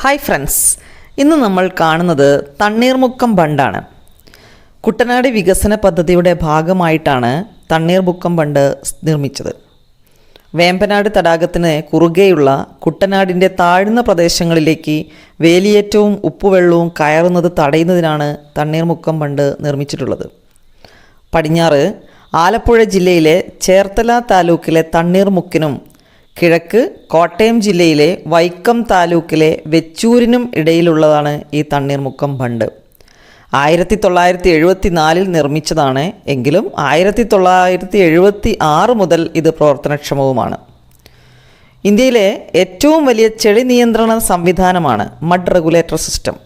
Hi friends ഇന്ന് നമ്മൾ കാണുന്നത് തണ്ണീർമുക്കം ബണ്ടാണ്. കുട്ടനാട് വികസന പദ്ധതിയുടെ ഭാഗമായിട്ടാണ് തണ്ണീർമുക്കം ബണ്ട് നിർമ്മിച്ചത്. വേമ്പനാട് തടാകത്തിന് കുറുകെയുള്ള കുട്ടനാടിന്റെ താഴ്ന്ന പ്രദേശങ്ങളിലേക്ക് വേലിയേറ്റവും ഉപ്പുവെള്ളവും കയറുന്നത് തടയുന്നതിനാണ് തണ്ണീർമുക്കം ബണ്ട് നിർമ്മിച്ചിട്ടുള്ളത്. പടിഞ്ഞാറ് ആലപ്പുഴ ജില്ലയിലെ ചേർത്തല താലൂക്കിലെ തണ്ണീർമുക്കിനും കിഴക്ക് കോട്ടയം ജില്ലയിലെ വൈക്കം താലൂക്കിലെ വെച്ചൂരിനും ഇടയിലുള്ളതാണ് ഈ തണ്ണീർമുക്കം ബണ്ട് ആയിരത്തി തൊള്ളായിരത്തി എഴുപത്തി നാലിൽ നിർമ്മിച്ചതാണ് എങ്കിലും ആയിരത്തി തൊള്ളായിരത്തി എഴുപത്തി ആറ് മുതൽ ഇത് പ്രവർത്തനക്ഷമവുമാണ്. ഇന്ത്യയിലെ ഏറ്റവും വലിയ ചെളി നിയന്ത്രണ സംവിധാനമാണ് മഡ് റെഗുലേറ്റർ സിസ്റ്റം.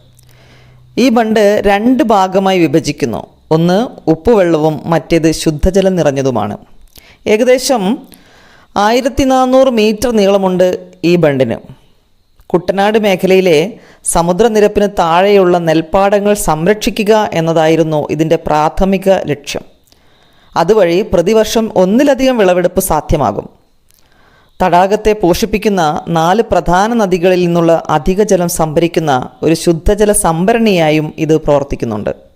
ഈ ബണ്ട് രണ്ട് ഭാഗമായി വിഭജിക്കുന്നു. ഒന്ന് ഉപ്പുവെള്ളവും മറ്റേത് ശുദ്ധജലം നിറഞ്ഞതുമാണ്. ഏകദേശം ആയിരത്തി നാനൂറ് മീറ്റർ നീളമുണ്ട് ഈ ബണ്ടിന്. കുട്ടനാട് മേഖലയിലെ സമുദ്രനിരപ്പിന് താഴെയുള്ള നെൽപ്പാടങ്ങൾ സംരക്ഷിക്കുക എന്നതായിരുന്നു ഇതിന്റെ പ്രാഥമിക ലക്ഷ്യം. അതുവഴി പ്രതിവർഷം ഒന്നിലധികം വിളവെടുപ്പ് സാധ്യമാകും. തടാകത്തെ പോഷിപ്പിക്കുന്ന നാല് പ്രധാന നദികളിൽ നിന്നുള്ള അധിക ജലം സംഭരിക്കുന്ന ഒരു ശുദ്ധജല സംഭരണിയായും ഇത് പ്രവർത്തിക്കുന്നുണ്ട്.